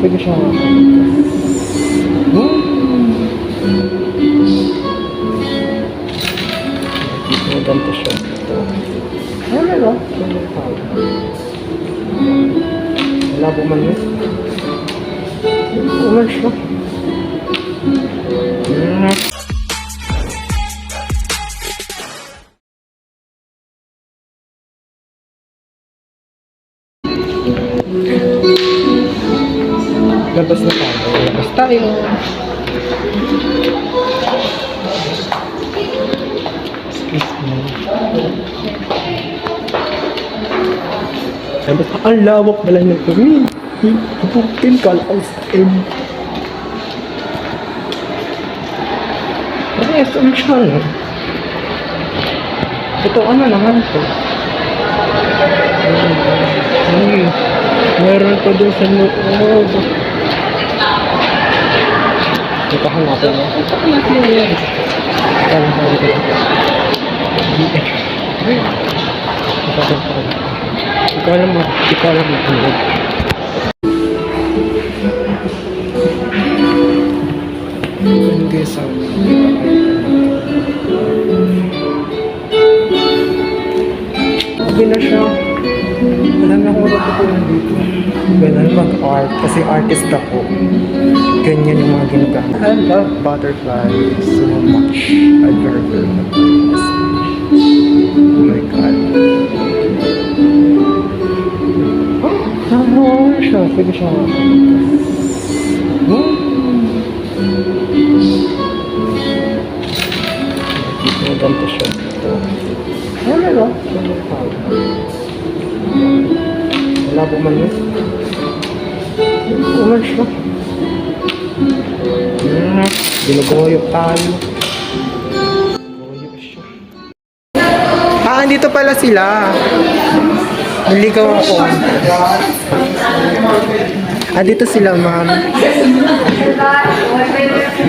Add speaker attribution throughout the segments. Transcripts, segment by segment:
Speaker 1: pwede siya. Hmm? May ganito siya. Ito. Ano meron? Wala po man yun. Wala siya. Labas na tayo. Labas tayo. Excuse me. Labas. Ang lawak pala ng kami. Pupukin ka lang sa akin. Ay, ito na siya? Ito, ano naman to? Ay, meron pa dun sa loob. Ito hanapin mo. Kaya ko dito. Ikaw lang mo. Ikaw lang mo. Hindi sa Okay na siya. Wala na akong matutunan dito. Ganun mag-art kasi artist ako. Ganyan yung mga ginagamit. I love butterflies so much. I very, very love butterflies. Oh my God. Ah, ano siya? Pwede siya. Hmm? Ganito siya. Ito. Ano meron? Wala po man yun. Wala siya. Hmm, Ginugoyok tayo. Ah, andito pala sila. Naligaw ako. Andito sila, ma'am.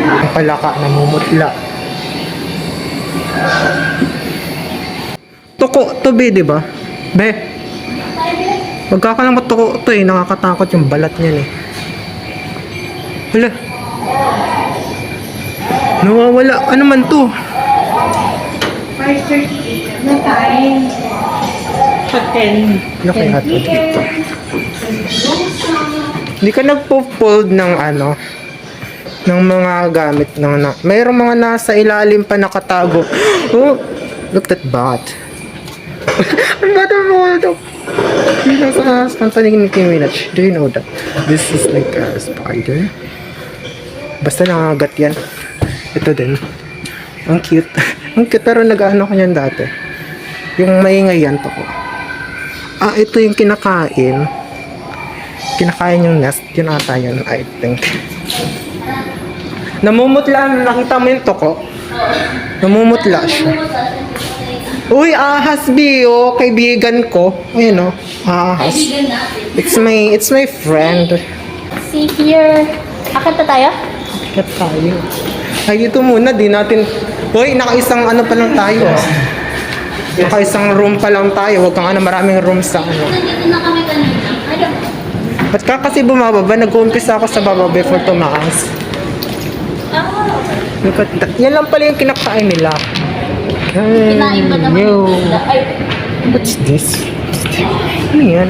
Speaker 1: Ang palaka, namumutla. Tuko to be, di ba? Be. Magkakalang tuko to eh. Nakakatakot yung balat niyan eh. Hala. Nawawala. Ano man to?
Speaker 2: na time. Paten.
Speaker 1: Laki hato dito. Hindi ka nagpo-fold ng ano ng mga gamit ng na mayroong mga nasa ilalim pa nakatago. Oh, look at that. Ang bata mo ito. Yung nasa kanta ni Nicki Minaj. Do you know that? This is like a spider. Basta nangagat yan. Ito din. Ang cute. Ang cute pero nag-ano ko yan dati. Yung maingay yan to ko. Ah, ito yung kinakain. Kinakain yung nest. Yun ata yun, I think. Namumutla. Nakita mo yung toko? Namumutla siya. Uy, ahas bi, oh, kaibigan ko. Ayun, oh, ahas. It's my, it's my friend.
Speaker 2: See here. Akit na tayo?
Speaker 1: Kat tayo. Ay, dito muna, di natin... Uy, nakaisang ano pa lang tayo. ah. Nakaisang room pa lang tayo. Huwag kang ano, maraming room sa ano.
Speaker 2: Nandito na kami kanina. Ay,
Speaker 1: Ba't ka kasi bumababa? Nag-uumpisa ako sa baba before tumaas.
Speaker 2: ah.
Speaker 1: Yan lang pala yung kinakain nila.
Speaker 2: Naman
Speaker 1: Yo. What's this? Ano yan?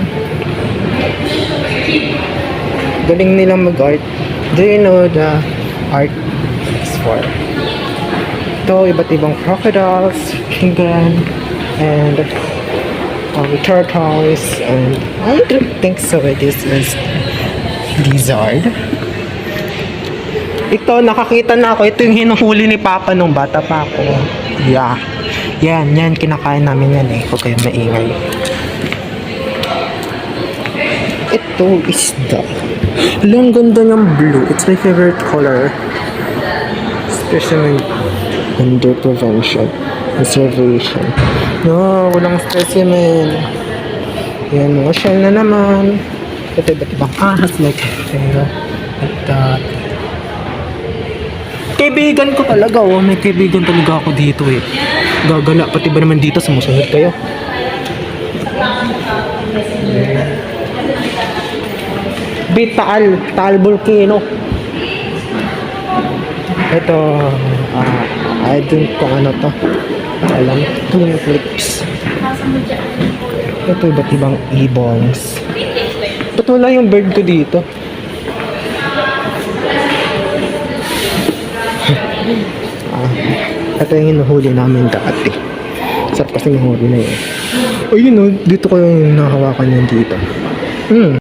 Speaker 1: Galing nilang mag-art. Do you know the art is for? Ito, iba't ibang crocodiles, penguin, and um, turtles, and I don't think so. This is lizard. Ito, nakakita na ako. Ito yung hinuhuli ni Papa nung bata pa ako. Yeah. Yan, yan. Kinakain namin yan eh. Huwag kayong maingay. Ito is the... Ang ganda ng blue. It's my favorite color. Specimen under prevention. Conservation. No, walang specimen. Yan, mga shell na naman. Ito, iba't ibang ahas like pero like that. Kaibigan ko talaga, oh. May kaibigan talaga ako dito eh. Gagala, pati ba naman dito sumusunod kayo? Bit Taal, Volcano. Ito, ah, I don't kung ano to. Alam, Twin Flips. Ito iba't ibang ibongs. Ba't wala yung bird ko dito? Ah, ito yung hinuhuli namin dati. Sarap kasi mahuli na yun. O yun o, dito ko yung nahawakan yun dito. Hmm.